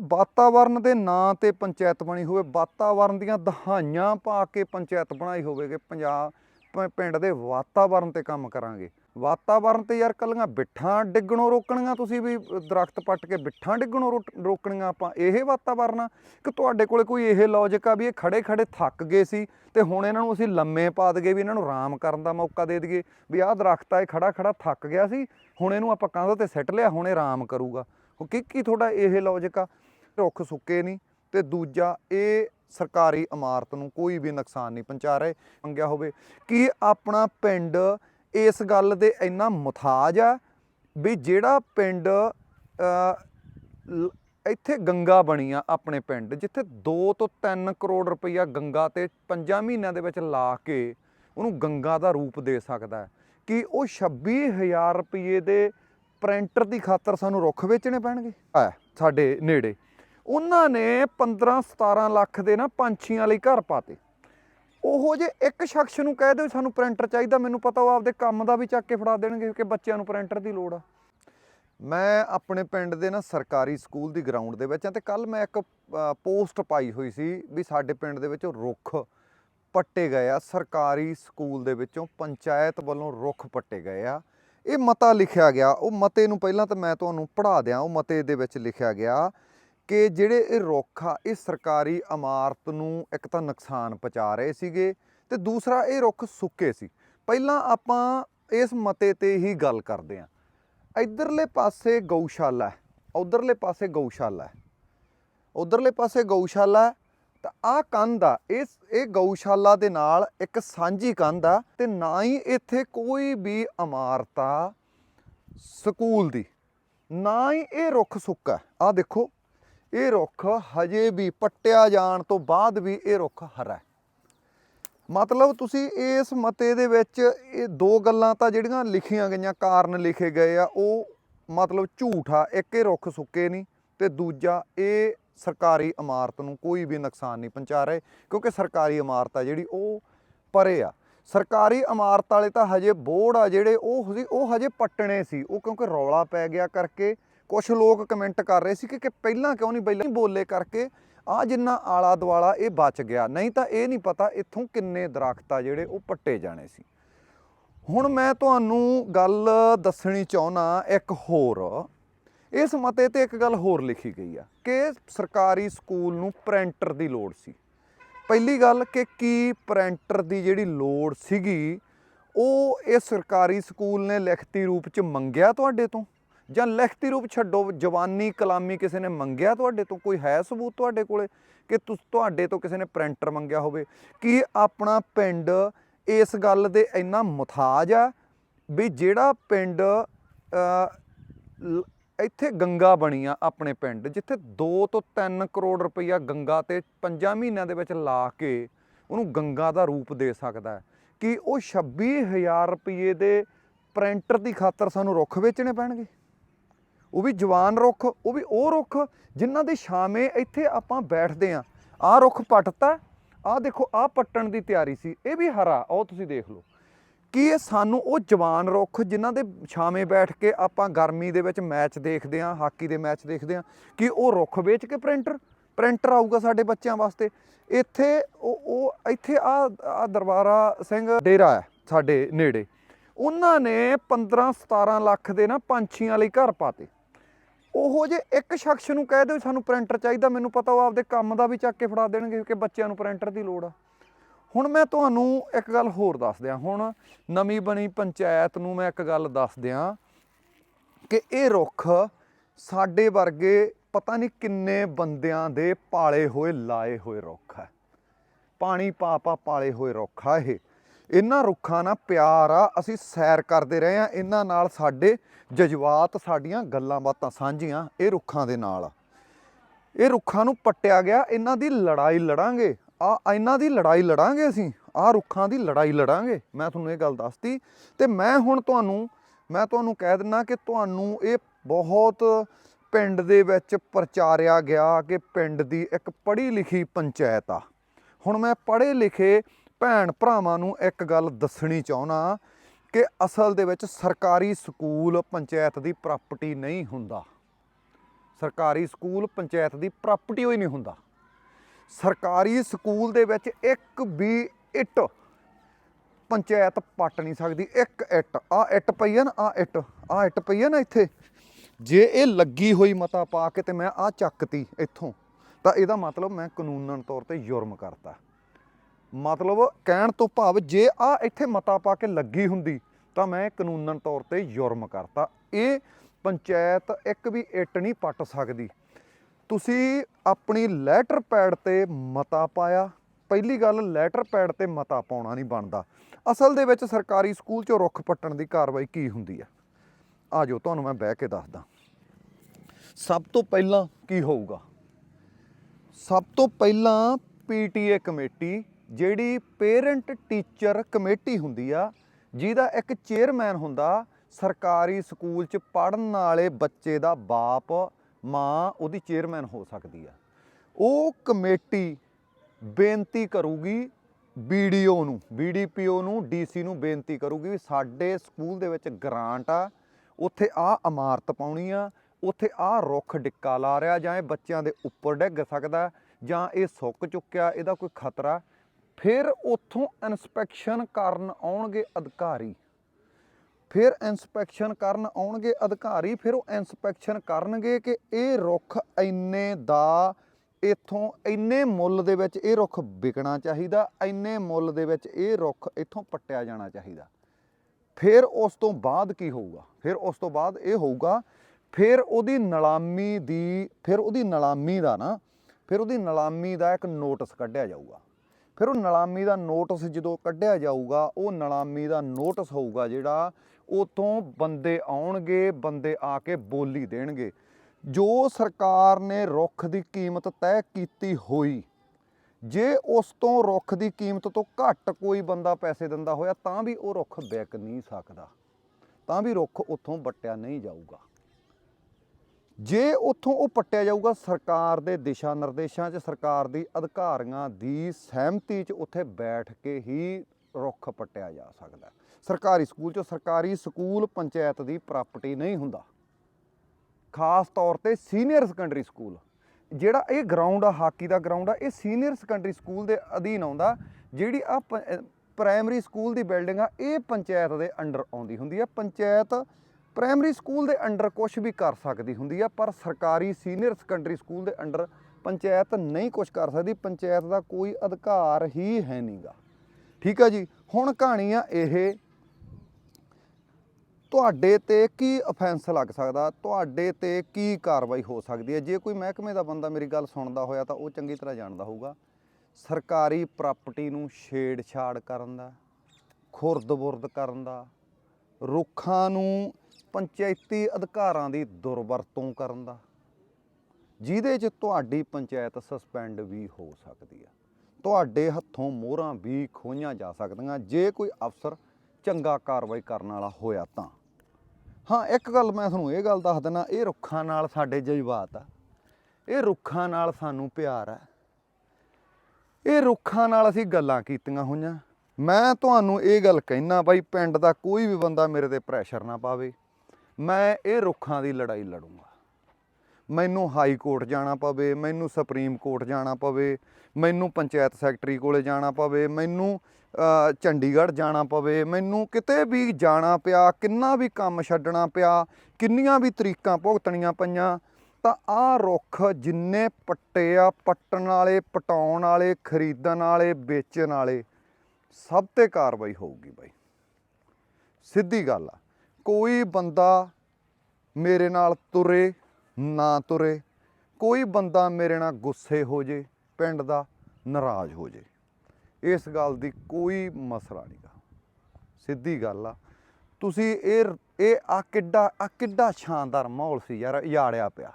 ਵਾਤਾਵਰਨ ਦੇ ਨਾਂ ਤੇ ਪੰਚਾਇਤ ਬਣੀ ਹੋਵੇ, ਵਾਤਾਵਰਨ ਦੀਆਂ ਦਹਾਈਆਂ ਪਾ ਕੇ ਪੰਚਾਇਤ ਬਣਾਈ ਹੋਵੇ ਕਿ ਪੰਜਾਬ ਪਿੰਡ ਦੇ ਵਾਤਾਵਰਨ ਤੇ ਕੰਮ ਕਰਾਂਗੇ। ਵਾਤਾਵਰਨ ਤੇ ਯਾਰ ਕੱਲੀਆਂ ਬਿੱਠਾਂ ਡਿੱਗਣੋਂ ਰੋਕਣੀਆਂ ਤੁਸੀਂ ਵੀ, ਦਰਖਤ ਪੱਟ ਕੇ ਬਿੱਠਾਂ ਡਿੱਗਣੋਂ ਰੋਟ- ਰੋਕਣੀਆਂ ਆਪਾਂ, ਇਹ ਵਾਤਾਵਰਨ ਆ। ਕਿ ਤੁਹਾਡੇ ਕੋਲੇ ਕੋਈ ਇਹ ਲੌਜੀਕ ਆ ਵੀ ਇਹ ਖੜੇ ਖੜੇ ਥੱਕ ਗਏ ਸੀ ਤੇ ਹੁਣ ਇਹਨਾਂ ਨੂੰ ਅਸੀਂ ਲੰਮੇ ਪਾ ਦਈਏ ਵੀ ਇਹਨਾਂ ਨੂੰ ਆਰਾਮ ਕਰਨ ਦਾ ਮੌਕਾ ਦੇ ਦਈਏ ਵੀ ਆਹ ਦਰਖਤ ਆ, ਇਹ ਖੜਾ ਖੜਾ ਥੱਕ ਗਿਆ ਸੀ, ਹੁਣ ਇਹਨੂੰ ਆਪਾਂ ਕੰਧ ਤੇ ਸਿੱਟ ਲਿਆ, ਹੁਣ ਇਹ ਆਰਾਮ ਕਰੂਗਾ। ਉਹ ਕੀ ਕੀ ਤੁਹਾਡਾ ਇਹ ਲੌਜੀਕ ਆ? ਰੁੱਖ ਸੁੱਕੇ ਨਹੀਂ ਤੇ ਦੂਜਾ ਇਹ ਸਰਕਾਰੀ ਇਮਾਰਤ ਨੂੰ ਕੋਈ ਵੀ ਨੁਕਸਾਨ ਨਹੀਂ ਪਹੁੰਚਾ ਰਹੇ, ਮੰਗਿਆ ਹੋਵੇ। ਕਿ ਆਪਣਾ ਪਿੰਡ ਇਸ ਗੱਲ ਦੇ ਇੰਨਾ ਮੁਤਾਜ ਆ ਵੀ ਜਿਹੜਾ ਪਿੰਡ ਲ- ਇੱਥੇ ਗੰਗਾ ਬਣੀ ਆ ਆਪਣੇ ਪਿੰਡ, ਜਿੱਥੇ 2 ਤੋਂ 3 ਕਰੋੜ ਰੁਪਈਆ ਗੰਗਾ ਤੇ 5 ਮਹੀਨਿਆਂ ਦੇ ਵਿੱਚ ਲਾ ਕੇ ਉਹਨੂੰ ਗੰਗਾ ਦਾ ਰੂਪ ਦੇ ਸਕਦਾ ਹੈ। ਕਿ ਉਹ 26000 ਰੁਪਏ ਦੇ ਪ੍ਰਿੰਟਰ ਦੀ ਖਾਤਰ ਸਾਨੂੰ ਰੁੱਖ ਵੇਚਣੇ ਪੈਣਗੇ? ਆ ਸਾਡੇ ਨੇੜੇ। ਉਹਨਾਂ ਨੇ 15 17 ਲੱਖ ਦੇ ਨਾ ਪੰਛੀਆਂ ਲਈ ਘਰ ਪਾਤੇ। ਉਹੋ ਜੇ ਇੱਕ ਸ਼ਖਸ ਨੂੰ ਕਹਿ ਦਿਓ ਸਾਨੂੰ ਪ੍ਰਿੰਟਰ ਚਾਹੀਦਾ, ਮੈਨੂੰ ਪਤਾ ਉਹ ਆਪਦੇ ਕੰਮ ਦਾ ਵੀ ਚੱਕ ਕੇ ਫੜਾ ਦੇਣਗੇ ਕਿ ਬੱਚਿਆਂ ਨੂੰ ਪ੍ਰਿੰਟਰ ਦੀ ਲੋੜ ਆ। ਮੈਂ ਆਪਣੇ ਪਿੰਡ ਦੇ ਨਾ ਸਰਕਾਰੀ ਸਕੂਲ ਦੀ ਗਰਾਊਂਡ ਦੇ ਵਿੱਚ ਆ ਤੇ ਕੱਲ ਮੈਂ ਇੱਕ ਪੋਸਟ ਪਾਈ ਹੋਈ ਸੀ ਵੀ ਸਾਡੇ ਪਿੰਡ ਦੇ ਵਿੱਚ ਰੁੱਖ ਪੱਟੇ ਗਏ ਆ। ਸਰਕਾਰੀ ਸਕੂਲ ਦੇ ਵਿੱਚੋਂ ਪੰਚਾਇਤ ਵੱਲੋਂ ਰੁੱਖ ਪੱਟੇ ਗਏ ਆ। ਇਹ ਮਤਾ ਲਿਖਿਆ ਗਿਆ। ਉਹ ਮਤੇ ਨੂੰ ਪਹਿਲਾਂ ਤਾਂ ਮੈਂ ਤੁਹਾਨੂੰ ਪੜ੍ਹਾ ਦਿਆਂ। ਉਹ ਮਤੇ ਦੇ ਵਿੱਚ ਲਿਖਿਆ ਗਿਆ ਕਿ ਜਿਹੜੇ ਇਹ ਰੁੱਖ ਆ, ਇਹ ਸਰਕਾਰੀ ਇਮਾਰਤ ਨੂੰ ਇੱਕ ਤਾਂ ਨੁਕਸਾਨ ਪਹੁੰਚਾ ਰਹੇ ਸੀਗੇ ਤੇ ਦੂਸਰਾ ਇਹ ਰੁੱਖ ਸੁੱਕੇ ਸੀ। ਪਹਿਲਾਂ ਆਪਾਂ ਇਸ ਮਤੇ ਤੇ ਹੀ ਗੱਲ ਕਰਦੇ ਆਂ ਇਧਰਲੇ ਪਾਸੇ ਗਊਸ਼ਾਲਾ ਹੈ, ਉਧਰਲੇ ਪਾਸੇ ਗਊਸ਼ਾਲਾ ਹੈ। ਉਧਰਲੇ ਪਾਸੇ ਗਊਸ਼ਾਲਾ ਤਾਂ ਆਹ ਕੰਧ ਆ, ਇਸ, ਇਹ ਗਊਸ਼ਾਲਾ ਦੇ ਨਾਲ ਇੱਕ ਸਾਂਝੀ ਕੰਧ ਆ ਤੇ ਨਾ ਹੀ ਇੱਥੇ ਕੋਈ ਵੀ ਇਮਾਰਤ ਆ ਸਕੂਲ ਦੀ। ਨਾ ਹੀ ਇਹ ਰੁੱਖ ਸੁੱਕਾ ਆ ਦੇਖੋ ਇਹ ਰੁੱਖ ਹਜੇ ਵੀ ਪੱਟਿਆ ਜਾਣ ਤੋਂ ਬਾਅਦ ਵੀ ਇਹ ਰੁੱਖ ਹਰਾ ਹੈ। ਮਤਲਬ ਤੁਸੀਂ ਇਸ ਮਤੇ ਦੇ ਵਿੱਚ ਇਹ ਦੋ ਗੱਲਾਂ ਤਾਂ ਜਿਹੜੀਆਂ ਲਿਖੀਆਂ ਗਈਆਂ, ਕਾਰਨ ਲਿਖੇ ਗਏ ਆ, ਉਹ ਮਤਲਬ ਝੂਠ ਆ, ਇੱਕ ਇਹ ਰੁੱਖ ਸੁੱਕੇ ਨਹੀਂ ਤੇ ਦੂਜਾ ਇਹ ਸਰਕਾਰੀ ਇਮਾਰਤ ਨੂੰ ਕੋਈ ਵੀ ਨੁਕਸਾਨ ਨਹੀਂ ਪਹੁੰਚਾ ਰਹੇ, ਕਿਉਂਕਿ ਸਰਕਾਰੀ ਇਮਾਰਤ ਆ ਜਿਹੜੀ, ਉਹ ਪਰੇ ਆ। ਸਰਕਾਰੀ ਇਮਾਰਤ ਵਾਲੇ ਤਾਂ ਹਜੇ ਬੋਰਡ ਆ ਜਿਹੜੇ, ਉਹ ਸੀ, ਉਹ ਹਜੇ ਪੱਟਣੇ ਸੀ, ਉਹ ਕਿਉਂਕਿ ਰੌਲਾ ਪੈ ਗਿਆ ਕਰਕੇ ਕੁਝ ਲੋਕ ਕਮੈਂਟ ਕਰ ਰਹੇ ਸੀ ਕਿ ਕਿ ਪਹਿਲਾਂ ਕਿਉਂ ਨਹੀਂ ਪਹਿਲਾਂ ਬੋਲੇ ਕਰਕੇ ਆ ਜਿੰਨਾ ਆਲਾ ਦੁਆਲਾ ਇਹ ਬਚ ਗਿਆ। ਨਹੀਂ ਤਾਂ ਇਹ ਨਹੀਂ ਪਤਾ ਇੱਥੋਂ ਕਿੰਨੇ ਦਰਖਤ ਆ ਜਿਹੜੇ ਉਹ ਪੱਟੇ ਜਾਣੇ ਸੀ। ਹੁਣ ਮੈਂ ਤੁਹਾਨੂੰ ਗੱਲ ਦੱਸਣੀ ਚਾਹੁੰਦਾ ਇੱਕ ਹੋਰ। ਇਸ ਮਤੇ ਤੇ ਇੱਕ ਗੱਲ ਹੋਰ ਲਿਖੀ ਗਈ ਆ ਕਿ ਸਰਕਾਰੀ ਸਕੂਲ ਨੂੰ ਪ੍ਰਿੰਟਰ ਦੀ ਲੋੜ ਸੀ। ਪਹਿਲੀ ਗੱਲ ਕਿ ਕੀ ਪ੍ਰਿੰਟਰ ਦੀ ਜਿਹੜੀ ਲੋੜ ਸੀਗੀ, ਉਹ ਇਹ ਸਰਕਾਰੀ ਸਕੂਲ ਨੇ ਲਿਖਤੀ ਰੂਪ ਚ ਮੰਗਿਆ ਤੁਹਾਡੇ ਤੋਂ? ਜਾਂ ਲਿਖਤੀ ਰੂਪ ਛੱਡੋ, ਜਵਾਨੀ, ਕਲਾਮੀ ਕਿਸੇ ਨੇ ਮੰਗਿਆ ਤੁਹਾਡੇ ਤੋਂ? ਕੋਈ ਹੈ ਸਬੂਤ ਤੁਹਾਡੇ ਕੋਲੇ ਕਿ ਤੁਹਾਡੇ ਤੋਂ ਕਿਸੇ ਨੇ ਪ੍ਰਿੰਟਰ ਮੰਗਿਆ ਹੋਵੇ? ਕਿ ਆਪਣਾ ਪਿੰਡ ਇਸ ਗੱਲ ਦੇ ਇੰਨਾ ਮੁਤਾਜ ਆ ਵੀ ਜਿਹੜਾ ਪਿੰਡ ਲ- ਇੱਥੇ ਗੰਗਾ ਬਣੀ ਆ ਆਪਣੇ ਪਿੰਡ, ਜਿੱਥੇ 2 ਤੋਂ 3 ਕਰੋੜ ਰੁਪਈਆ ਗੰਗਾ ਤੇ 5 ਮਹੀਨਿਆਂ ਦੇ ਵਿੱਚ ਲਾ ਕੇ ਉਹਨੂੰ ਗੰਗਾ ਦਾ ਰੂਪ ਦੇ ਸਕਦਾ ਕਿ ਉਹ 26000 ਰੁਪਏ ਦੇ ਪ੍ਰਿੰਟਰ ਦੀ ਖਾਤਰ ਸਾਨੂੰ ਰੁੱਖ ਵੇਚਣੇ ਪੈਣਗੇ? ਉਹ ਵੀ ਜਵਾਨ ਰੁੱਖ, ਉਹ ਵੀ ਉਹ ਰੁੱਖ ਜਿਨ੍ਹਾਂ ਦੇ ਛਾਵੇਂ ਇੱਥੇ ਆਪਾਂ ਬੈਠਦੇ ਆ ਆਹ ਰੁੱਖ ਪੱਟਤਾ, ਆਹ ਦੇਖੋ, ਆਹ ਪੱਟਣ ਦੀ ਤਿਆਰੀ ਸੀ, ਇਹ ਵੀ ਹਰਾ ਉਹ ਤੁਸੀਂ ਦੇਖ ਲਓ। ਕਿ ਇਹ ਸਾਨੂੰ ਉਹ ਜਵਾਨ ਰੁੱਖ ਜਿਨ੍ਹਾਂ ਦੇ ਛਾਵੇਂ ਬੈਠ ਕੇ ਆਪਾਂ ਗਰਮੀ ਦੇ ਵਿੱਚ ਮੈਚ ਦੇਖਦੇ ਆ ਹਾਕੀ ਦੇ ਮੈਚ ਦੇਖਦੇ ਆ ਕਿ ਉਹ ਰੁੱਖ ਵੇਚ ਕੇ ਪ੍ਰਿੰਟਰ ਪ੍ਰਿੰਟਰ ਆਊਗਾ ਸਾਡੇ ਬੱਚਿਆਂ ਵਾਸਤੇ? ਇੱਥੇ ਉਹ ਉਹ, ਇੱਥੇ ਆ ਆ ਦਰਬਾਰਾ ਸਿੰਘ ਡੇਰਾ ਹੈ ਸਾਡੇ ਨੇੜੇ। ਉਹਨਾਂ ਨੇ 15 17 ਲੱਖ ਦੇ ਨਾ ਪੰਛੀਆਂ ਲਈ ਘਰ ਪਾਤੇ। ਉਹੋ ਜੇ ਇੱਕ ਸ਼ਖਸ ਨੂੰ ਕਹਿ ਦਿਓ ਸਾਨੂੰ ਪ੍ਰਿੰਟਰ ਚਾਹੀਦਾ, ਮੈਨੂੰ ਪਤਾ ਉਹ ਆਪਦੇ ਕੰਮ ਦਾ ਵੀ ਚੱਕ ਕੇ ਫੜਾ ਦੇਣਗੇ ਕਿ ਬੱਚਿਆਂ ਨੂੰ ਪ੍ਰਿੰਟਰ ਦੀ ਲੋੜ ਆ। ਹੁਣ ਮੈਂ ਤੁਹਾਨੂੰ ਇੱਕ ਗੱਲ ਹੋਰ ਦੱਸ ਦਿਆਂ। ਹੁਣ ਨਵੀਂ ਬਣੀ ਪੰਚਾਇਤ ਨੂੰ ਮੈਂ ਇੱਕ ਗੱਲ ਦੱਸ ਦਿਆਂ ਕਿ ਇਹ ਰੁੱਖ ਸਾਡੇ ਵਰਗੇ ਪਤਾ ਨਹੀਂ ਕਿੰਨੇ ਬੰਦਿਆਂ ਦੇ ਪਾਲੇ ਹੋਏ, ਲਾਏ ਹੋਏ ਰੁੱਖ ਹੈ ਪਾਣੀ ਪਾ ਪਾ ਪਾਲੇ ਹੋਏ ਰੁੱਖ ਆ ਇਹ। ਇਹਨਾਂ ਰੁੱਖਾਂ ਨਾਲ ਪਿਆਰ ਆ, ਅਸੀਂ ਸੈਰ ਕਰਦੇ ਰਹੇ ਆ ਇਹਨਾਂ ਨਾਲ ਸਾਡੇ ਜਜ਼ਬਾਤ, ਸਾਡੀਆਂ ਗੱਲਾਂ ਬਾਤਾਂ ਸਾਂਝੀਆਂ ਇਹ ਰੁੱਖਾਂ ਦੇ ਨਾਲ ਆ। ਇਹ ਰੁੱਖਾਂ ਨੂੰ ਪੱਟਿਆ ਗਿਆ, ਇਹਨਾਂ ਦੀ ਲੜਾਈ ਲੜਾਂਗੇ, ਆ, ਇਹਨਾਂ ਦੀ ਲੜਾਈ ਲੜਾਂਗੇ ਅਸੀਂ, ਆ ਰੁੱਖਾਂ ਦੀ ਲੜਾਈ ਲੜਾਂਗੇ। ਮੈਂ ਤੁਹਾਨੂੰ ਇਹ ਗੱਲ ਦੱਸਤੀ ਤੇ ਮੈਂ ਹੁਣ ਤੁਹਾਨੂੰ, ਮੈਂ ਤੁਹਾਨੂੰ ਕਹਿ ਦਿੰਦਾ ਕਿ ਤੁਹਾਨੂੰ ਇਹ ਬਹੁਤ ਪਿੰਡ ਦੇ ਵਿੱਚ ਪ੍ਰਚਾਰਿਆ ਗਿਆ ਕਿ ਪਿੰਡ ਦੀ ਇੱਕ ਪੜ੍ਹੀ ਲਿਖੀ ਪੰਚਾਇਤ ਆ। ਹੁਣ ਮੈਂ ਪੜ੍ਹੇ ਲਿਖੇ ਭੈਣ ਭਰਾਵਾਂ ਨੂੰ ਇੱਕ ਗੱਲ ਦੱਸਣੀ ਚਾਹੁੰਦਾ ਕਿ ਅਸਲ ਦੇ ਵਿੱਚ ਸਰਕਾਰੀ ਸਕੂਲ ਪੰਚਾਇਤ ਦੀ ਪ੍ਰਾਪਰਟੀ ਨਹੀਂ ਹੁੰਦਾ। ਸਰਕਾਰੀ ਸਕੂਲ ਪੰਚਾਇਤ ਦੀ ਪ੍ਰਾਪਰਟੀ ਹੋਈ ਨਹੀਂ ਹੁੰਦਾ। ਸਰਕਾਰੀ ਸਕੂਲ ਦੇ ਵਿੱਚ ਇੱਕ ਵੀ ਇੱਟ ਪੰਚਾਇਤ ਪੱਟ ਨਹੀਂ ਸਕਦੀ। ਇੱਕ ਇੱਟ ਆ ਇੱਟ ਪਈ ਆ ਨਾ ਆ ਇੱਟ ਆ ਇੱਟ ਪਈ ਆ ਨਾ ਇੱਥੇ। ਜੇ ਇਹ ਲੱਗੀ ਹੋਈ ਮਤਾ ਪਾ ਕੇ ਤੇ ਮੈਂ ਆ ਚੱਕਤੀ ਇੱਥੋਂ, ਤਾਂ ਇਹਦਾ ਮਤਲਬ ਮੈਂ ਕਾਨੂੰਨਨ ਤੌਰ ਤੇ ਜੁਰਮ ਕਰਤਾ। ਮਤਲਬ ਕਹਿਣ ਤੋਂ ਭਾਵ ਜੇ ਆ ਇੱਥੇ ਮਤਾ ਪਾ ਕੇ ਲੱਗੀ ਹੁੰਦੀ, ਤਾਂ ਮੈਂ ਕਾਨੂੰਨਨ ਤੌਰ ਤੇ ਜੁਰਮ ਕਰਤਾ। ਇਹ ਪੰਚਾਇਤ ਇੱਕ ਵੀ ਇੱਟ ਨਹੀਂ ਪੱਟ ਸਕਦੀ। ਤੁਸੀਂ ਆਪਣੀ ਲੈਟਰ ਪੈਡ ਤੇ ਮਤਾ ਪਾਇਆ। ਪਹਿਲੀ ਗੱਲ, ਲੈਟਰ ਪੈਡ ਤੇ ਮਤਾ ਪਾਉਣਾ ਨਹੀਂ ਬਣਦਾ। ਅਸਲ ਦੇ ਵਿੱਚ ਸਰਕਾਰੀ ਸਕੂਲ 'ਚੋਂ ਰੁੱਖ ਪੱਟਣ ਦੀ ਕਾਰਵਾਈ ਕੀ ਹੁੰਦੀ ਆ ਆ ਜਾਓ, ਤੁਹਾਨੂੰ ਮੈਂ ਬਹਿ ਕੇ ਦੱਸਦਾ। ਸਭ ਤੋਂ ਪਹਿਲਾਂ ਕੀ ਹੋਊਗਾ? ਸਭ ਤੋਂ ਪਹਿਲਾਂ ਪੀਟੀਏ ਕਮੇਟੀ ਜਿਹੜੀ ਪੇਰੈਂਟ ਟੀਚਰ ਕਮੇਟੀ ਹੁੰਦੀ ਆ, ਜਿਹਦਾ ਇੱਕ ਚੇਅਰਮੈਨ ਹੁੰਦਾ, ਸਰਕਾਰੀ ਸਕੂਲ 'ਚ ਪੜਨ ਵਾਲੇ ਬੱਚੇ ਦਾ ਬਾਪ, ਮਾਂ ਉਹਦੀ ਚੇਅਰਮੈਨ ਹੋ ਸਕਦੀ ਆ। ਉਹ ਕਮੇਟੀ ਬੇਨਤੀ ਕਰੂਗੀ ਬੀਡੀਓ ਨੂੰ ਬੀਡੀਪੀਓ ਨੂੰ ਡੀਸੀ ਨੂੰ ਬੇਨਤੀ ਕਰੂਗੀ ਵੀ ਸਾਡੇ ਸਕੂਲ ਦੇ ਵਿੱਚ ਗ੍ਰਾਂਟ ਆ, ਉੱਥੇ ਆ ਇਮਾਰਤ ਪਾਉਣੀ ਆ, ਉੱਥੇ ਆ ਰੁੱਖ ਡਿੱਕਾ ਲਾ ਰਿਹਾ ਜਾਂ ਇਹ ਬੱਚਿਆਂ ਦੇ ਉੱਪਰ ਡਿੱਗ ਸਕਦਾ ਜਾਂ ਇਹ ਸੁੱਕ ਚੁੱਕਿਆ, ਇਹਦਾ ਕੋਈ ਖਤਰਾ। ਫਿਰ ਉੱਥੋਂ ਇਨਸਪੈਕਸ਼ਨ ਕਰਨ ਆਉਣਗੇ ਅਧਿਕਾਰੀ। ਫਿਰ ਇਨਸਪੈਕਸ਼ਨ ਕਰਨ ਆਉਣਗੇ ਅਧਿਕਾਰੀ, ਫਿਰ ਉਹ ਇਨਸਪੈਕਸ਼ਨ ਕਰਨਗੇ ਕਿ ਇਹ ਰੁੱਖ ਇੰਨੇ ਦਾ, ਇਥੋਂ ਇੰਨੇ ਮੁੱਲ ਦੇ ਵਿੱਚ ਇਹ ਰੁੱਖ ਵਿਕਣਾ ਚਾਹੀਦਾ, ਇੰਨੇ ਮੁੱਲ ਦੇ ਵਿੱਚ ਇਹ ਰੁੱਖ ਇਥੋਂ ਪੱਟਿਆ ਜਾਣਾ ਚਾਹੀਦਾ। ਫਿਰ ਉਸ ਤੋਂ ਬਾਅਦ ਕੀ ਹੋਊਗਾ? ਫਿਰ ਉਸ ਤੋਂ ਬਾਅਦ ਇਹ ਹੋਊਗਾ, ਫਿਰ ਉਹਦੀ ਨਿਲਾਮੀ ਦੀ, ਫਿਰ ਉਹਦੀ ਨਿਲਾਮੀ ਦਾ ਨਾ, ਫਿਰ ਉਹਦੀ ਨਿਲਾਮੀ ਦਾ ਇੱਕ ਨੋਟਿਸ ਕੱਢਿਆ ਜਾਊਗਾ। ਫਿਰ ਉਹ ਨਿਲਾਮੀ ਦਾ ਨੋਟਿਸ ਜਦੋਂ ਕੱਢਿਆ ਜਾਊਗਾ, ਉਹ ਨਿਲਾਮੀ ਦਾ ਨੋਟਿਸ ਹੋਊਗਾ ਜਿਹੜਾ ਉਤੋਂ ਬੰਦੇ ਆਉਣਗੇ, ਬੰਦੇ ਆ ਕੇ ਬੋਲੀ ਦੇਣਗੇ। ਜੋ ਸਰਕਾਰ ਨੇ ਰੁੱਖ ਦੀ ਕੀਮਤ ਤੈਅ ਕੀਤੀ ਹੋਈ, ਜੇ ਉਸ ਤੋਂ ਰੁੱਖ ਦੀ ਕੀਮਤ ਤੋਂ ਘੱਟ ਕੋਈ ਬੰਦਾ ਪੈਸੇ ਦਿੰਦਾ ਹੋਇਆ, ਤਾਂ ਵੀ ਉਹ ਰੁੱਖ ਵਿਕ ਨਹੀਂ ਸਕਦਾ। ਤਾਂ ਵੀ ਰੁੱਖ ਉੱਥੋਂ ਵੱਟਿਆ ਨਹੀਂ ਜਾਊਗਾ। ਜੇ ਉੱਥੋਂ ਉਹ ਪੱਟਿਆ ਜਾਊਗਾ ਸਰਕਾਰ ਦੇ ਦਿਸ਼ਾ ਨਿਰਦੇਸ਼ਾਂ 'ਚ, ਸਰਕਾਰ ਦੀ ਅਧਿਕਾਰੀਆਂ ਦੀ ਸਹਿਮਤੀ 'ਚ ਉੱਥੇ ਬੈਠ ਕੇ ਹੀ ਰੁੱਖ ਪੱਟਿਆ ਜਾ ਸਕਦਾ। ਸਰਕਾਰੀ ਸਕੂਲ 'ਚ ਸਰਕਾਰੀ ਸਕੂਲ ਪੰਚਾਇਤ ਦੀ ਪ੍ਰਾਪਰਟੀ ਨਹੀਂ ਹੁੰਦਾ। ਖਾਸ ਤੌਰ ਤੇ ਸੀਨੀਅਰ ਸੈਕੰਡਰੀ ਸਕੂਲ। ਜਿਹੜਾ ਇਹ ਗਰਾਊਂਡ ਆ, ਹਾਕੀ ਦਾ ਗਰਾਊਂਡ ਆ, ਇਹ ਸੀਨੀਅਰ ਸੈਕੰਡਰੀ ਸਕੂਲ ਦੇ ਅਧੀਨ ਆਉਂਦਾ। ਜਿਹੜੀ ਆ ਪ੍ਰਾਇਮਰੀ ਸਕੂਲ ਦੀ ਬਿਲਡਿੰਗ ਆ, ਇਹ ਪੰਚਾਇਤ ਦੇ ਅੰਡਰ ਆਉਂਦੀ ਹੁੰਦੀ ਆ। ਪੰਚਾਇਤ ਪ੍ਰਾਇਮਰੀ ਸਕੂਲ ਦੇ ਅੰਡਰ ਕੁਝ ਵੀ ਕਰ ਸਕਦੀ ਹੁੰਦੀ ਆ, ਪਰ ਸਰਕਾਰੀ ਸੀਨੀਅਰ ਸੈਕੰਡਰੀ ਸਕੂਲ ਦੇ ਅੰਡਰ ਪੰਚਾਇਤ ਨਹੀਂ ਕੁਝ ਕਰ ਸਕਦੀ, ਪੰਚਾਇਤ ਦਾ ਕੋਈ ਅਧਿਕਾਰ ਹੀ ਹੈ ਨਹੀਂਗਾ ਠੀਕ ਆ ਜੀ, ਹੁਣ ਕਹਾਣੀ ਆ ਇਹ, ਤੁਹਾਡੇ ਤੇ ਕੀ ਅਫੈਂਸ ਲੱਗ ਸਕਦਾ, ਤੁਹਾਡੇ ਤੇ ਕੀ ਕਾਰਵਾਈ ਹੋ ਸਕਦੀ ਹੈ ਜੇ ਕੋਈ ਮਹਿਕਮੇ ਦਾ ਬੰਦਾ ਮੇਰੀ ਗੱਲ ਸੁਣਦਾ ਹੋਇਆ ਤਾਂ ਉਹ ਚੰਗੀ ਤਰ੍ਹਾਂ ਜਾਣਦਾ ਹੋਊਗਾ। ਸਰਕਾਰੀ ਪ੍ਰਾਪਰਟੀ ਨੂੰ ਛੇੜਛਾੜ ਕਰਨ ਦਾ ਖੁਰਦ-ਬੁਰਦ ਕਰਨ ਦਾ, ਰੁੱਖਾਂ ਨੂੰ ਪੰਚਾਇਤੀ ਅਧਿਕਾਰਾਂ ਦੀ ਦੁਰਵਰਤੋਂ ਕਰਨ ਦਾ, ਜਿਹਦੇ 'ਚ ਤੁਹਾਡੀ ਪੰਚਾਇਤ ਸਸਪੈਂਡ ਵੀ ਹੋ ਸਕਦੀ ਆ। ਤੁਹਾਡੇ ਹੱਥੋਂ ਮੋਹਰਾਂ ਵੀ ਖੋਈਆਂ ਜਾ ਸਕਦੀਆਂ, ਜੇ ਕੋਈ ਅਫਸਰ ਚੰਗਾ ਕਾਰਵਾਈ ਕਰਨ ਵਾਲਾ ਹੋਇਆ ਤਾਂ। ਹਾਂ, ਇੱਕ ਗੱਲ ਮੈਂ ਤੁਹਾਨੂੰ ਇਹ ਗੱਲ ਦੱਸ ਦਿੰਦਾ ਇਹ ਰੁੱਖਾਂ ਨਾਲ ਸਾਡੇ ਜਜ਼ਬਾਤ ਆ। ਇਹ ਰੁੱਖਾਂ ਨਾਲ ਸਾਨੂੰ ਪਿਆਰ ਹੈ ਇਹ ਰੁੱਖਾਂ ਨਾਲ ਅਸੀਂ ਗੱਲਾਂ ਕੀਤੀਆਂ ਹੋਈਆਂ। ਮੈਂ ਤੁਹਾਨੂੰ ਇਹ ਗੱਲ ਕਹਿਣਾ ਬਾਈ ਪਿੰਡ ਦਾ ਕੋਈ ਵੀ ਬੰਦਾ ਮੇਰੇ ਤੇ ਪ੍ਰੈਸ਼ਰ ਨਾ ਪਾਵੇ। ਮੈਂ ਇਹ ਰੁੱਖਾਂ ਦੀ ਲੜਾਈ ਲੜੂੰਗਾ। ਮੈਨੂੰ ਹਾਈ ਕੋਰਟ ਜਾਣਾ ਪਵੇ, ਮੈਨੂੰ ਸੁਪਰੀਮ ਕੋਰਟ ਜਾਣਾ ਪਵੇ, ਮੈਨੂੰ ਪੰਚਾਇਤ ਸੈਕਟਰੀ ਕੋਲੇ ਜਾਣਾ ਪਵੇ, ਮੈਨੂੰ ਚੰਡੀਗੜ੍ਹ ਜਾਣਾ ਪਵੇ, ਮੈਨੂੰ ਕਿਤੇ ਵੀ ਜਾਣਾ ਪਿਆ, ਕਿੰਨਾ ਵੀ ਕੰਮ ਛੱਡਣਾ ਪਿਆ, ਕਿੰਨੀਆਂ ਵੀ ਤਰੀਕਾਂ ਭੁਗਤਣੀਆਂ ਪਈਆਂ, ਤਾਂ ਆਹ ਰੁੱਖ ਜਿੰਨੇ ਪੱਟੇ ਆ, ਪੱਟਣ ਵਾਲੇ, ਪਟਾਉਣ ਵਾਲੇ, ਖਰੀਦਣ ਵਾਲੇ, ਵੇਚਣ ਵਾਲੇ, ਸਭ ਤੇ ਕਾਰਵਾਈ ਹੋਊਗੀ ਬਾਈ। ਸਿੱਧੀ ਗੱਲ ਆ। ਕੋਈ ਬੰਦਾ ਮੇਰੇ ਨਾਲ ਤੁਰੇ, ਨਾ ਤੁਰੇ, ਕੋਈ ਬੰਦਾ ਮੇਰੇ ਨਾਲ ਗੁੱਸੇ ਹੋ ਜੇ, ਪਿੰਡ ਦਾ ਨਾਰਾਜ਼ ਹੋ ਜੇ, ਇਸ ਗੱਲ ਦੀ ਕੋਈ ਮਸਲਾ ਨਹੀਂਗਾ ਸਿੱਧੀ ਗੱਲ ਆ। ਤੁਸੀਂ ਇਹ ਇਹ ਆ ਕਿੱਡਾ ਆ ਕਿੱਡਾ ਸ਼ਾਨਦਾਰ ਮਾਹੌਲ ਸੀ ਯਾਰ ਯਾੜਿਆ ਪਿਆ।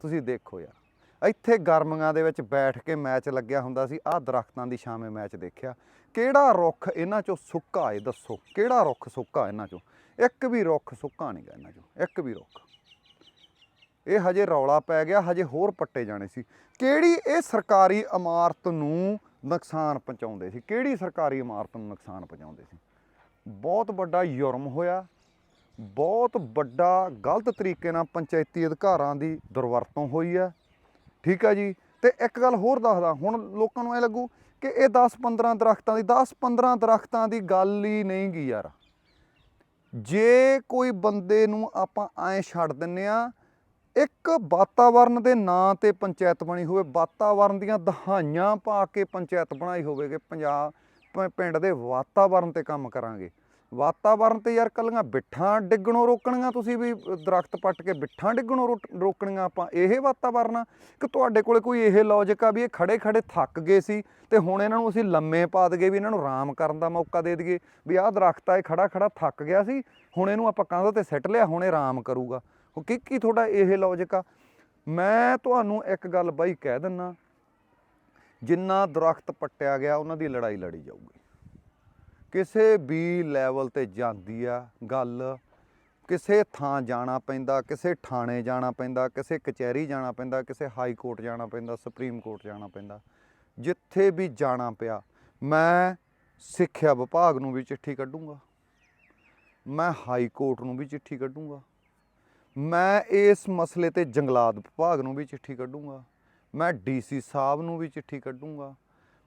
ਤੁਸੀਂ ਦੇਖੋ ਯਾਰ, ਇੱਥੇ ਗਰਮੀਆਂ ਦੇ ਵਿੱਚ ਬੈਠ ਕੇ ਮੈਚ ਲੱਗਿਆ ਹੁੰਦਾ ਸੀ, ਆਹ ਦਰਖਤਾਂ ਦੀ ਛਾਵੇਂ ਮੈਚ ਦੇਖਿਆ। ਕਿਹੜਾ ਰੁੱਖ ਇਹਨਾਂ ਚੋਂ ਸੁੱਕਾ ਏ ਦੱਸੋ, ਕਿਹੜਾ ਰੁੱਖ ਸੁੱਕਾ ਇਹਨਾਂ ਚੋਂ? ਇੱਕ ਵੀ ਰੁੱਖ ਸੁੱਕਾ ਨਹੀਂ ਨਹੀਂਗਾ ਇਹਨਾਂ ਚੋਂ, ਇੱਕ ਵੀ ਰੁੱਖ। ਇਹ ਹਜੇ ਰੌਲਾ ਪੈ ਗਿਆ, ਹਜੇ ਹੋਰ ਪੱਟੇ ਜਾਣੇ ਸੀ। ਕਿਹੜੀ ਇਹ ਸਰਕਾਰੀ ਇਮਾਰਤ ਨੂੰ ਨੁਕਸਾਨ ਪਹੁੰਚਾਉਂਦੇ ਸੀ? ਕਿਹੜੀ ਸਰਕਾਰੀ ਇਮਾਰਤ ਨੂੰ ਨੁਕਸਾਨ ਪਹੁੰਚਾਉਂਦੇ ਸੀ? ਬਹੁਤ ਵੱਡਾ ਯੁਰਮ ਹੋਇਆ, ਬਹੁਤ ਵੱਡਾ ਗਲਤ ਤਰੀਕੇ ਨਾਲ ਪੰਚਾਇਤੀ ਅਧਿਕਾਰਾਂ ਦੀ ਦੁਰਵਰਤੋਂ ਹੋਈ ਹੈ। ਠੀਕ ਹੈ ਜੀ? ਤੇ ਇੱਕ ਗੱਲ ਹੋਰ ਦੱਸਦਾ, ਹੁਣ ਲੋਕਾਂ ਨੂੰ ਐ ਲੱਗੂ ਕਿ ਇਹ 10-15 ਦਰਖਤਾਂ ਦੀ 10-15 ਦਰਖਤਾਂ ਦੀ ਗੱਲ ਹੀ ਨਹੀਂ ਗੀ ਯਾਰ। ਜੇ ਕੋਈ ਬੰਦੇ ਨੂੰ ਆਪਾਂ ਐਂ ਛੱਡ ਦਿੰਨੇ ਆ, ਇੱਕ ਵਾਤਾਵਰਨ ਦੇ ਨਾਂ ਤੇ ਪੰਚਾਇਤ ਬਣੀ ਹੋਵੇ, ਵਾਤਾਵਰਨ ਦੀਆਂ ਦਹਾਈਆਂ ਪਾ ਕੇ ਪੰਚਾਇਤ ਬਣਾਈ ਹੋਵੇ ਕਿ ਪੰਜਾਬ, ਪ- ਪਿੰਡ ਦੇ ਵਾਤਾਵਰਨ ਤੇ ਕੰਮ ਕਰਾਂਗੇ। ਵਾਤਾਵਰਨ ਤੇ ਯਾਰ ਕੱਲੀਆਂ ਬਿੱਠਾਂ ਡਿੱਗਣੋਂ ਰੋਕਣੀਆਂ ਤੁਸੀਂ ਵੀ ਦਰਖਤ ਪੱਟ ਕੇ ਬਿੱਠਾਂ ਡਿੱਗਣੋਂ ਰੋਟ- ਰੋਕਣੀਆਂ ਆਪਾਂ, ਇਹ ਵਾਤਾਵਰਨ ਆ? ਕਿ ਤੁਹਾਡੇ ਕੋਲੇ ਕੋਈ ਇਹ ਲੌਜੀਕ ਆ ਵੀ ਇਹ ਖੜੇ ਖੜੇ ਥੱਕ ਗਏ ਸੀ ਤੇ ਹੁਣ ਇਹਨਾਂ ਨੂੰ ਅਸੀਂ ਲੰਮੇ ਪਾ ਦਈਏ ਵੀ ਇਹਨਾਂ ਨੂੰ ਆਰਾਮ ਕਰਨ ਦਾ ਮੌਕਾ ਦੇ ਦਈਏ ਵੀ ਆਹ ਦਰਖਤ ਆ, ਇਹ ਖੜਾ ਖੜਾ ਥੱਕ ਗਿਆ ਸੀ, ਹੁਣ ਇਹਨੂੰ ਆਪਾਂ ਕੰਧ ਤੇ ਸਿੱਟ ਲਿਆ, ਹੁਣ ਇਹ ਆਰਾਮ ਕਰੂਗਾ। ਉਹ ਕੀ ਕੀ ਤੁਹਾਡਾ ਇਹ ਲੌਜੀਕ ਆ? ਮੈਂ ਤੁਹਾਨੂੰ ਇੱਕ ਗੱਲ ਬਾਈ ਕਹਿ ਦਿੰਨਾ, ਜਿੰਨਾ ਦਰਖਤ ਪੱਟਿਆ ਗਿਆ, ਉਹਨਾਂ ਦੀ ਲੜਾਈ ਲੜੀ ਜਾਊਗੀ। ਕਿਸੇ ਵੀ ਲੈਵਲ ਤੇ ਜਾਂਦੀ ਆ ਗੱਲ, ਕਿਸੇ ਥਾਂ ਜਾਣਾ ਪੈਂਦਾ, ਕਿਸੇ ਥਾਣੇ ਜਾਣਾ ਪੈਂਦਾ, ਕਿਸੇ ਕਚਹਿਰੀ ਜਾਣਾ ਪੈਂਦਾ, ਕਿਸੇ ਹਾਈ ਕੋਰਟ ਜਾਣਾ ਪੈਂਦਾ ਸੁਪਰੀਮ ਕੋਰਟ ਜਾਣਾ ਪੈਂਦਾ, ਜਿੱਥੇ ਵੀ ਜਾਣਾ ਪਿਆ, ਮੈਂ ਸਿੱਖਿਆ ਵਿਭਾਗ ਨੂੰ ਵੀ ਚਿੱਠੀ ਕੱਢੂੰਗਾ। ਮੈਂ ਹਾਈ ਕੋਰਟ ਨੂੰ ਵੀ ਚਿੱਠੀ ਕੱਢੂੰਗਾ। ਮੈਂ ਇਸ ਮਸਲੇ ਤੇ ਜੰਗਲਾਤ ਵਿਭਾਗ ਨੂੰ ਵੀ ਚਿੱਠੀ ਕੱਢੂੰਗਾ। ਮੈਂ ਡੀਸੀ ਸਾਹਿਬ ਨੂੰ ਵੀ ਚਿੱਠੀ ਕੱਢੂੰਗਾ।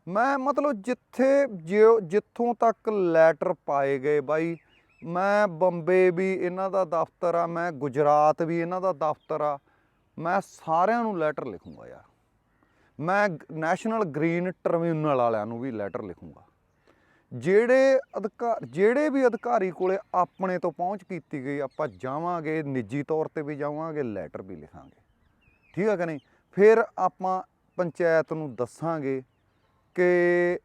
ਮੈਂ ਮਤਲਬ ਜਿੱਥੇ ਜਿਉ- ਜਿੱਥੋਂ ਤੱਕ ਲੈਟਰ ਪਾਏ ਗਏ ਬਾਈ, ਮੈਂ ਬੰਬੇ ਵੀ ਇਹਨਾਂ ਦਾ ਦਫ਼ਤਰ ਆ, ਮੈਂ ਗੁਜਰਾਤ ਵੀ ਇਹਨਾਂ ਦਾ ਦਫ਼ਤਰ ਆ, ਮੈਂ ਸਾਰਿਆਂ ਨੂੰ ਲੈਟਰ ਲਿਖੂੰਗਾ ਯਾਰ। ਮੈਂ ਨੈਸ਼ਨਲ ਗ੍ਰੀਨ ਟ੍ਰਿਬਿਊਨਲ ਵਾਲਿਆਂ ਨੂੰ ਵੀ ਲੈਟਰ ਲਿਖੂੰਗਾ। ਜਿਹੜੇ ਅਧਿਕਾਰ ਜਿਹੜੇ ਵੀ ਅਧਿਕਾਰੀ ਕੋਲੇ ਆਪਣੇ ਤੋਂ ਪਹੁੰਚ ਕੀਤੀ ਗਈ, ਆਪਾਂ ਜਾਵਾਂਗੇ, ਨਿੱਜੀ ਤੌਰ ਤੇ ਵੀ ਜਾਵਾਂਗੇ, ਲੈਟਰ ਵੀ ਲਿਖਾਂਗੇ। ਠੀਕ ਆ ਕਿ ਨਹੀਂ? ਫਿਰ ਆਪਾਂ ਪੰਚਾਇਤ ਨੂੰ ਦੱਸਾਂਗੇ ਕਿ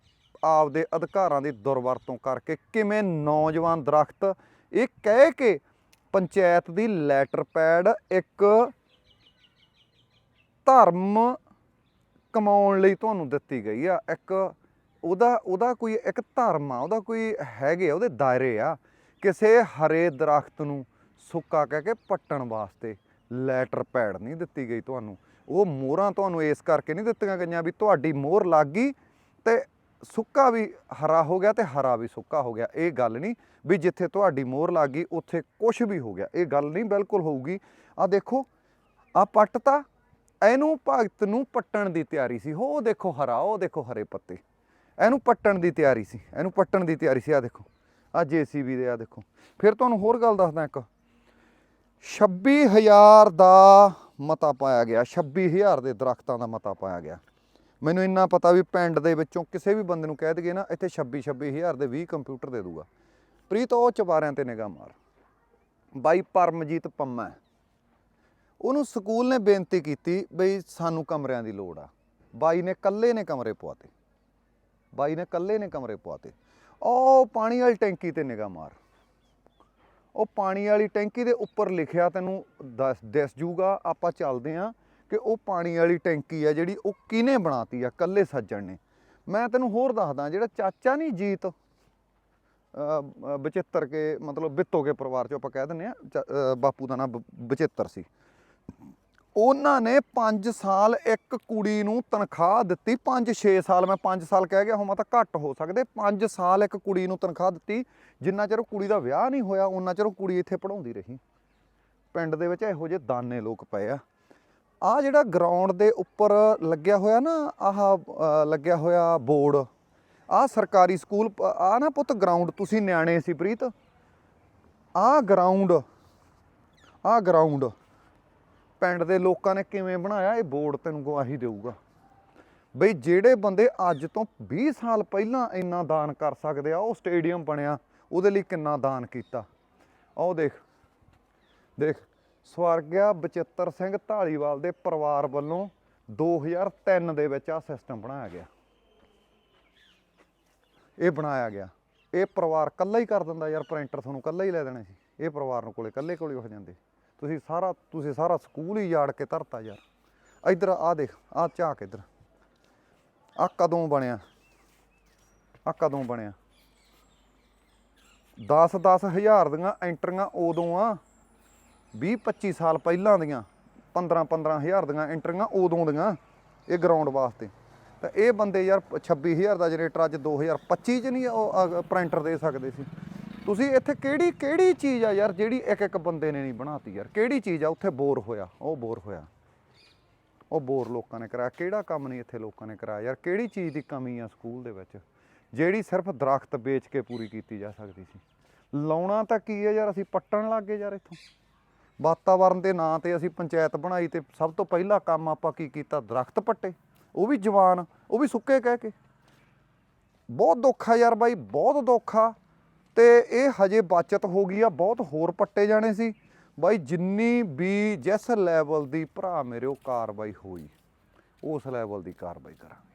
ਆਪਦੇ ਅਧਿਕਾਰਾਂ ਦੀ ਦੁਰਵਰਤੋਂ ਕਰਕੇ ਕਿਵੇਂ ਨੌਜਵਾਨ ਦਰਖਤ ਇਹ ਕਹਿ ਕੇ ਪੰਚਾਇਤ ਦੀ ਲੈਟਰ ਪੈਡ ਇੱਕ ਧਰਮ ਕਮਾਉਣ ਲਈ ਤੁਹਾਨੂੰ ਦਿੱਤੀ ਗਈ ਆ। ਇੱਕ ਉਹਦਾ ਉਹਦਾ ਕੋਈ ਇੱਕ ਧਰਮ ਆ ਉਹਦਾ ਕੋਈ ਹੈਗੇ ਆ, ਉਹਦੇ ਦਾਇਰੇ ਆ ਕਿਸੇ ਹਰੇ ਦਰਖਤ ਨੂੰ ਸੁੱਕਾ ਕਹਿ ਕੇ ਪੱਟਣ ਵਾਸਤੇ ਲੈਟਰ ਪੈਡ ਨਹੀਂ ਦਿੱਤੀ ਗਈ ਤੁਹਾਨੂੰ। ਉਹ ਮੋਹਰਾਂ ਤੁਹਾਨੂੰ ਇਸ ਕਰਕੇ ਨਹੀਂ ਦਿੱਤੀਆਂ ਗਈਆਂ ਵੀ ਤੁਹਾਡੀ ਮੋਹਰ ਲੱਗ ਗਈ ਤੇ ਸੁੱਕਾ ਵੀ ਹਰਾ ਹੋ ਗਿਆ ਤੇ ਹਰਾ ਵੀ ਸੁੱਕਾ ਹੋ ਗਿਆ। ਇਹ ਗੱਲ ਨਹੀਂ ਵੀ ਜਿੱਥੇ ਤੁਹਾਡੀ ਮੋਹਰ ਲੱਗ ਗਈ, ਉੱਥੇ ਕੁਝ ਵੀ ਹੋ ਗਿਆ। ਇਹ ਗੱਲ ਨਹੀਂ ਬਿਲਕੁਲ ਹੋਊਗੀ। ਆ ਦੇਖੋ ਆ ਪੱਟਤਾ ਇਹਨੂੰ ਭਗਤ ਨੂੰ ਪੱਟਣ ਦੀ ਤਿਆਰੀ ਸੀ। ਹੋ ਦੇਖੋ ਹਰਾ, ਉਹ ਦੇਖੋ ਹਰੇ ਪੱਤੇ। ਇਹਨੂੰ ਪੱਟਣ ਦੀ ਤਿਆਰੀ ਸੀ। ਇਹਨੂੰ ਪੱਟਣ ਦੀ ਤਿਆਰੀ ਸੀ। ਆ ਦੇਖੋ ਆ ਜੀਸੀਬੀ ਦੇ ਆ ਦੇਖੋ। ਫਿਰ ਤੁਹਾਨੂੰ ਹੋਰ ਗੱਲ ਦੱਸਦਾ ਇੱਕ। 26000 ਦਾ ਮਤਾ ਪਾਇਆ ਗਿਆ। 26000 ਦੇ ਦਰਖਤਾਂ ਦਾ ਮਤਾ ਪਾਇਆ ਗਿਆ। ਮੈਨੂੰ ਇੰਨਾ ਪਤਾ ਵੀ ਪਿੰਡ ਦੇ ਵਿੱਚੋਂ ਕਿਸੇ ਵੀ ਬੰਦੇ ਨੂੰ ਕਹਿ ਦਈਏ ਨਾ, ਇੱਥੇ 26 26000 ਦੇ 20 ਕੰਪਿਊਟਰ ਦੇ ਦੂਗਾ। ਪ੍ਰੀਤ, ਉਹ ਚਵਾਰਿਆਂ ਤੇ ਨਿਗਾਹ ਮਾਰ। ਬਾਈ ਪਰਮਜੀਤ ਪੰਮਾ। ਉਹਨੂੰ ਸਕੂਲ ਨੇ ਬੇਨਤੀ ਕੀਤੀ ਬਈ ਸਾਨੂੰ ਕਮਰਿਆਂ ਦੀ ਲੋੜ ਆ। ਬਾਈ ਨੇ ਕੱਲੇ ਨੇ ਕਮਰੇ ਪਵਾਤੇ ਬਾਈ ਨੇ ਕੱਲੇ ਨੇ ਕਮਰੇ ਪਵਾਤੇ ਉਹ ਪਾਣੀ ਵਾਲੀ ਟੈਂਕੀ ਤੇ ਨਿਗਾਹ ਮਾਰ। ਉਹ ਪਾਣੀ ਵਾਲੀ ਟੈਂਕੀ ਦੇ ਉੱਪਰ ਲਿਖਿਆ ਤੈਨੂੰ ਦੱਸ ਦਿਸ ਜੂਗਾ, ਆਪਾਂ ਚੱਲਦੇ ਆਂ। ਕਿ ਉਹ ਪਾਣੀ ਵਾਲੀ ਟੈਂਕੀ ਆ ਜਿਹੜੀ ਉਹ ਕਿਹਨੇ ਬਣਾਤੀ ਆ ਕੱਲੇ ਸੱਜਣ ਨੇ। ਮੈਂ ਤੈਨੂੰ ਹੋਰ ਦੱਸਦਾ ਜਿਹੜਾ ਚਾਚਾ ਨਹੀਂ ਜੀਤ ਅ, ਬਚਿੱਤਰ ਕੇ ਮਤਲਬ ਬਿੱਤੋ ਕੇ ਪਰਿਵਾਰ ਚੋਂ ਆਪਾਂ ਕਹਿ ਦਿੰਦੇ ਆ ਬਾਪੂ ਦਾ ਨਾਮ ਬਚਿੱਤਰ ਸੀ। ਉਹਨਾਂ ਨੇ 5 ਸਾਲ ਇੱਕ ਕੁੜੀ ਨੂੰ ਤਨਖਾਹ ਦਿੱਤੀ 5-6 ਸਾਲ ਮੈਂ 5 ਸਾਲ ਕਹਿ ਗਿਆ ਹੋਵਾਂ ਤਾਂ ਘੱਟ ਹੋ ਸਕਦੇ 5 ਸਾਲ ਇੱਕ ਕੁੜੀ ਨੂੰ ਤਨਖਾਹ ਦਿੱਤੀ ਜਿੰਨਾ ਚਿਰ ਉਹ ਕੁੜੀ ਦਾ ਵਿਆਹ ਨਹੀਂ ਹੋਇਆ ਉਹਨਾਂ ਚਿਰ ਉਹ ਕੁੜੀ ਇੱਥੇ ਪੜਾਉਂਦੀ ਰਹੀ। ਪਿੰਡ ਦੇ ਵਿੱਚ ਇਹੋ ਜਿਹੇ ਦਾਨੇ ਲੋਕ ਪਏ ਆ। ਆ ਜਿਹੜਾ ਗਰਾਊਂਡ ਦੇ ਉੱਪਰ ਲੱਗਿਆ ਹੋਇਆ ਨਾ, ਆਹ ਲੱਗਿਆ ਹੋਇਆ ਬੋਰਡ ਆ ਸਰਕਾਰੀ ਸਕੂਲ ਆ ਨਾ ਪੁੱਤ ਗਰਾਊਂਡ ਤੁਸੀਂ ਨਿਆਣੇ ਸੀ ਪ੍ਰੀਤ। ਆ ਗਰਾਊਂਡ ਆ ਗਰਾਊਂਡ ਪਿੰਡ ਦੇ ਲੋਕਾਂ ਨੇ ਕਿਵੇਂ ਬਣਾਇਆ, ਇਹ ਬੋਰਡ ਤੈਨੂੰ ਗਵਾਹੀ ਦੇਊਗਾ। ਬਈ ਜਿਹੜੇ ਬੰਦੇ ਅੱਜ ਤੋਂ 20 ਸਾਲ ਪਹਿਲਾਂ ਇੰਨਾ ਦਾਨ ਕਰ ਸਕਦੇ ਆ, ਉਹ ਸਟੇਡੀਅਮ ਬਣਿਆ, ਉਹਦੇ ਲਈ ਕਿੰਨਾ ਦਾਨ ਕੀਤਾ। ਆਹ ਦੇਖ ਦੇਖ ਸਵਰਗਿਆ ਬਚਿੱਤਰ ਸਿੰਘ ਢਾਲੀਵਾਲ ਦੇ ਪਰਿਵਾਰ ਵੱਲੋਂ 2003 ਦੇ ਵਿੱਚ ਆ ਸਿਸਟਮ ਬਣਾਇਆ ਗਿਆ। ਇਹ ਬਣਾਇਆ ਗਿਆ। ਇਹ ਪਰਿਵਾਰ ਕੱਲਾ ਹੀ ਕਰ ਦਿੰਦਾ ਯਾਰ ਪ੍ਰਿੰਟਰ ਤੁਹਾਨੂੰ ਕੱਲਾ ਹੀ ਲੈ ਦੇਣਾ ਸੀ। ਇਹ ਪਰਿਵਾਰ ਨੂੰ ਕੋਲੇ ਕੱਲੇ ਕੋਲੇ ਹੋ ਜਾਂਦੇ। ਤੁਸੀਂ ਸਾਰਾ ਤੁਸੀਂ ਸਾਰਾ ਸਕੂਲ ਹੀ ਯਾੜ ਕੇ ਧਰਤਾ ਯਾਰ। ਇੱਧਰ ਆ ਦੇਖ, ਆ ਝਾਕ ਇੱਧਰ। ਆ ਕਦੋਂ ਬਣਿਆ? ਆ ਕਦੋਂ ਬਣਿਆ? 10 10 ਹਜ਼ਾਰ ਦੀਆਂ ਐਂਟਰੀਆਂ ਉਦੋਂ ਆ। 20 25 ਸਾਲ ਪਹਿਲਾਂ ਦੀਆਂ 15 15 ਹਜ਼ਾਰ ਦੀਆਂ ਐਂਟਰੀਆਂ ਉਦੋਂ ਦੀਆਂ ਇਹ ਗਰਾਊਂਡ ਵਾਸਤੇ। ਤਾਂ ਇਹ ਬੰਦੇ ਯਾਰ 26000 ਦਾ ਜਨਰੇਟਰ ਅੱਜ 2025 ਚ ਨਹੀਂ ਉਹ ਪ੍ਰਿੰਟਰ ਦੇ ਸਕਦੇ ਸੀ। ਤੁਸੀਂ ਇੱਥੇ ਕਿਹੜੀ ਕਿਹੜੀ ਚੀਜ਼ ਆ ਯਾਰ ਜਿਹੜੀ ਇੱਕ ਇੱਕ ਬੰਦੇ ਨੇ ਨਹੀਂ ਬਣਾਤੀ ਯਾਰ? ਕਿਹੜੀ ਚੀਜ਼ ਆ? ਉੱਥੇ ਬੋਰ ਹੋਇਆ, ਉਹ ਬੋਰ ਹੋਇਆ। ਉਹ ਬੋਰ ਲੋਕਾਂ ਨੇ ਕਰਾਇਆ। ਕਿਹੜਾ ਕੰਮ ਨਹੀਂ ਇੱਥੇ ਲੋਕਾਂ ਨੇ ਕਰਾਇਆ ਯਾਰ? ਕਿਹੜੀ ਚੀਜ਼ ਦੀ ਕਮੀ ਆ ਸਕੂਲ ਦੇ ਵਿੱਚ? ਜਿਹੜੀ ਸਿਰਫ ਦਰਖਤ ਵੇਚ ਕੇ ਪੂਰੀ ਕੀਤੀ ਜਾ ਸਕਦੀ ਸੀ। ਲਾਉਣਾ ਤਾਂ ਕੀ ਹੈ ਯਾਰ? ਅਸੀਂ ਪੱਟਣ ਲੱਗ ਗਏ ਯਾਰ ਇੱਥੋਂ। ਵਾਤਾਵਰਨ ਦੇ ਨਾਂ ਤੇ ਅਸੀਂ ਪੰਚਾਇਤ ਬਣਾਈ ਤੇ ਸਭ ਤੋਂ ਪਹਿਲਾ ਕੰਮ ਆਪਾਂ ਕੀ ਕੀਤਾ? ਦਰਖਤ ਪੱਟੇ। ਉਹ ਵੀ ਜਵਾਨ, ਉਹ ਵੀ ਸੁੱਕੇ ਕਹਿ ਕੇ। ਬਹੁਤ ਦੁੱਖ ਆ ਯਾਰ ਬਾਈ, ਬਹੁਤ ਦੁੱਖ ਆ। ਤੇ ਇਹ ਹਜੇ ਬਚਤ ਹੋ ਗਈ ਆ, ਬਹੁਤ ਹੋਰ ਪੱਟੇ ਜਾਣੇ ਸੀ। ਬਾਈ ਜਿੰਨੀ ਵੀ ਜਿਸ ਲੈਵਲ ਦੀ ਭਰਾ ਮੇਰੇ ਉਹ ਕਾਰਵਾਈ ਹੋਈ, ਉਸ ਲੈਵਲ ਦੀ ਕਾਰਵਾਈ ਕਰਾਂਗੇ।